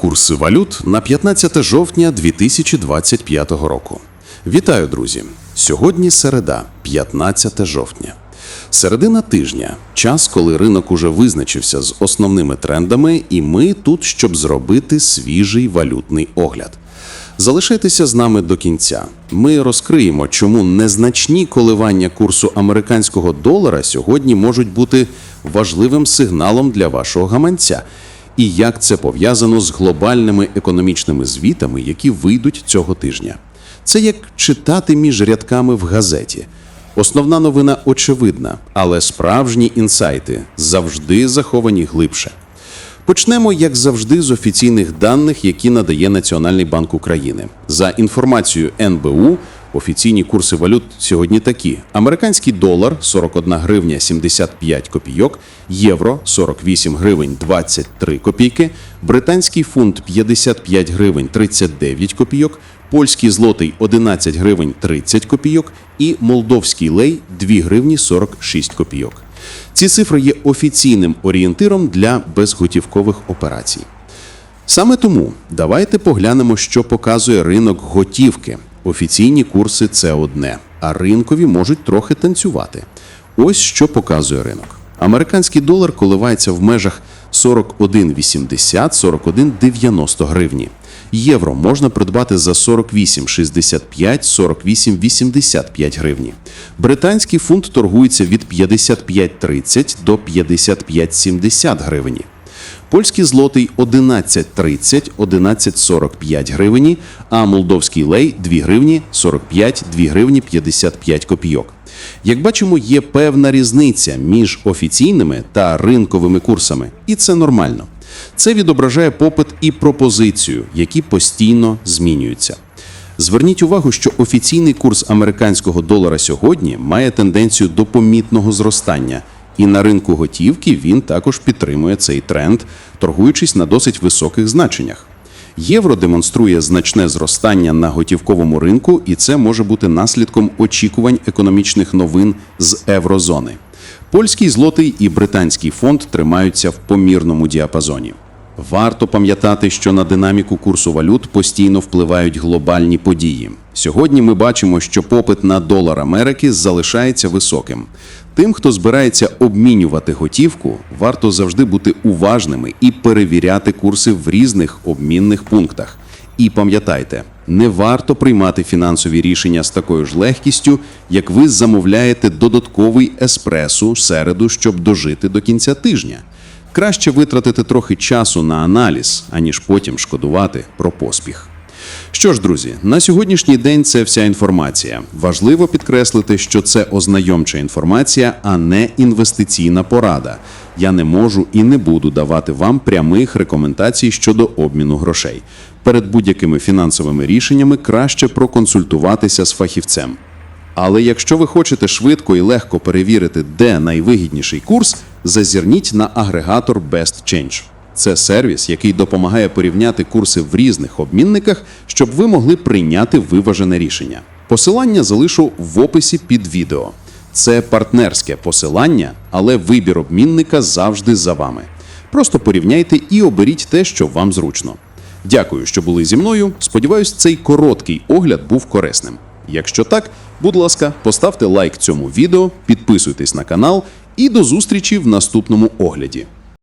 Курси валют на 15 жовтня 2025 року. Вітаю, друзі! Сьогодні середа, 15 жовтня. Середина тижня час, коли ринок уже визначився з основними трендами, і ми тут, щоб зробити свіжий валютний огляд. Залишайтеся з нами до кінця. Ми розкриємо, чому незначні коливання курсу американського долара сьогодні можуть бути важливим сигналом для вашого гаманця, і як це пов'язано з глобальними економічними звітами, які вийдуть цього тижня. Це як читати між рядками в газеті. Основна новина очевидна, але справжні інсайти завжди заховані глибше. Почнемо, як завжди, з офіційних даних, які надає Національний банк України. За інформацією НБУ, офіційні курси валют сьогодні такі: американський долар 41 гривня 75 копійок, євро 48 гривень 23 копійки, британський фунт 55 гривень 39 копійок, польський злотий 11 гривень 30 копійок і молдовський лей 2 гривні 46 копійок. Ці цифри є офіційним орієнтиром для безготівкових операцій. Саме тому давайте поглянемо, що показує ринок готівки. Офіційні курси це одне, а ринкові можуть трохи танцювати. Ось що показує ринок. Американський долар коливається в межах 41,80-41,90 гривні. Євро можна придбати за 48,65-48,85 гривні. Британський фунт торгується від 55,30 до 55,70 гривні. Польський злотий 11,30, 11,45 гривні, а молдовський лей 2 гривні 45, 2 гривні 55 копійок. Як бачимо, є певна різниця між офіційними та ринковими курсами, і це нормально. Це відображає попит і пропозицію, які постійно змінюються. Зверніть увагу, що офіційний курс американського долара сьогодні має тенденцію до помітного зростання, і на ринку готівки він також підтримує цей тренд, торгуючись на досить високих значеннях. Євро демонструє значне зростання на готівковому ринку, і це може бути наслідком очікувань економічних новин з еврозони. Польський злотий і британський фонд тримаються в помірному діапазоні. Варто пам'ятати, що на динаміку курсу валют постійно впливають глобальні події. Сьогодні ми бачимо, що попит на долар Америки залишається високим. Тим, хто збирається обмінювати готівку, варто завжди бути уважними і перевіряти курси в різних обмінних пунктах. І пам'ятайте, не варто приймати фінансові рішення з такою ж легкістю, як ви замовляєте додатковий еспресо середу, щоб дожити до кінця тижня. Краще витратити трохи часу на аналіз, аніж потім шкодувати про поспіх. Що ж, друзі, на сьогоднішній день це вся інформація. Важливо підкреслити, що це ознайомча інформація, а не інвестиційна порада. Я не можу і не буду давати вам прямих рекомендацій щодо обміну грошей. Перед будь-якими фінансовими рішеннями краще проконсультуватися з фахівцем. Але якщо ви хочете швидко і легко перевірити, де найвигідніший курс, зазирніть на агрегатор Best Change. Це сервіс, який допомагає порівняти курси в різних обмінниках, щоб ви могли прийняти виважене рішення. Посилання залишу в описі під відео. Це партнерське посилання, але вибір обмінника завжди за вами. Просто порівняйте і оберіть те, що вам зручно. Дякую, що були зі мною. Сподіваюсь, цей короткий огляд був корисним. Якщо так, будь ласка, поставте лайк цьому відео, підписуйтесь на канал і до зустрічі в наступному огляді.